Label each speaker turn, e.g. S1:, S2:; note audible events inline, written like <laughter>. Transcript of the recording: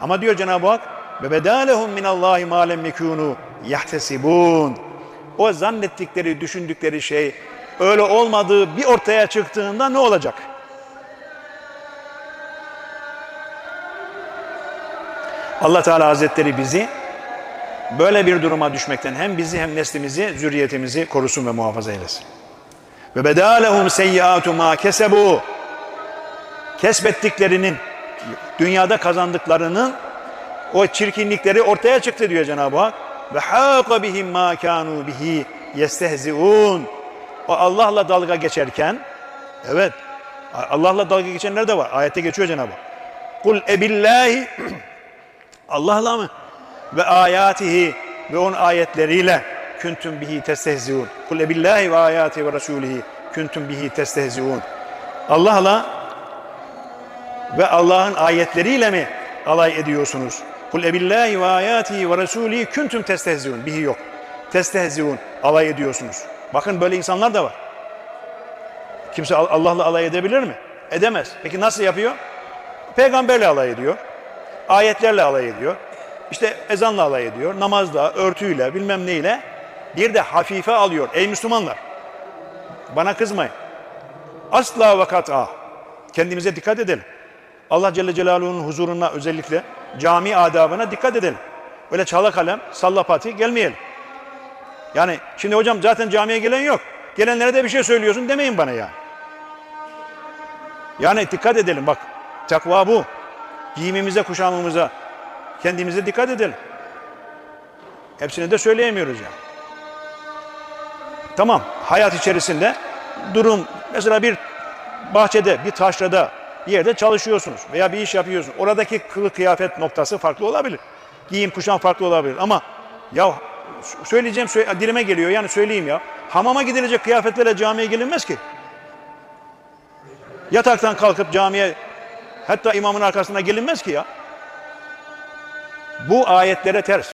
S1: Ama diyor Cenab-ı Hak ve bedalehum minallahi ma lem yekunu yahtesibun. O zannettikleri, düşündükleri şey öyle olmadığı bir ortaya çıktığında ne olacak? Allah Teala Hazretleri bizi böyle bir duruma düşmekten hem bizi hem neslimizi, zürriyetimizi korusun ve muhafaza eylesin. Ve bedalehum seyyiatu ma kesebu. Kesbettiklerinin, dünyada kazandıklarının o çirkinlikleri ortaya çıktı diyor Cenab-ı Hak. Ve haqa bihim ma kanu bihi yestehziun. O Allah'la dalga geçerken, evet, Allah'la dalga geçenler de var. Ayette geçiyor Cenab-ı Hak. Kul ebillahi <clears throat> Allah'la mı? Ve ayatihi ve onun ayetleriyle küntüm bihi testehziun. Kul billahi ve ayati ve rasulihi küntüm bihi testehziun. Allah'la ve Allah'ın ayetleriyle mi alay ediyorsunuz? Kul billahi ve ayati ve rasulihi küntüm testehziun. Bihi yok. Testehziun. Alay ediyorsunuz. Bakın böyle insanlar da var. Kimse Allah'la alay edebilir mi? Edemez. Peki nasıl yapıyor? Peygamberle alay ediyor ayetlerle alay ediyor. İşte ezanla alay ediyor, namazla, örtüyle, bilmem neyle. Bir de hafife alıyor. Ey Müslümanlar, bana kızmayın. Asla ve kat'a. Kendimize dikkat edelim. Allah Celle Celaluhu'nun huzuruna özellikle cami adabına dikkat edelim. Öyle çala kalem, salla pati gelmeyelim. Yani şimdi hocam zaten camiye gelen yok. Gelenlere de bir şey söylüyorsun demeyin bana yani. Yani dikkat edelim bak. Takva bu giyimimize, kuşamımıza, kendimize dikkat edelim. Hepsini de söyleyemiyoruz ya. Yani. Tamam, hayat içerisinde durum, mesela bir bahçede, bir taşrada, bir yerde çalışıyorsunuz veya bir iş yapıyorsunuz. Oradaki kılık kıyafet noktası farklı olabilir. Giyim, kuşam farklı olabilir ama ya söyleyeceğim, dilime geliyor yani söyleyeyim ya. Hamama gidilecek kıyafetlerle camiye gelinmez ki. Yataktan kalkıp camiye Hatta imamın arkasına gelinmez ki ya. Bu ayetlere ters.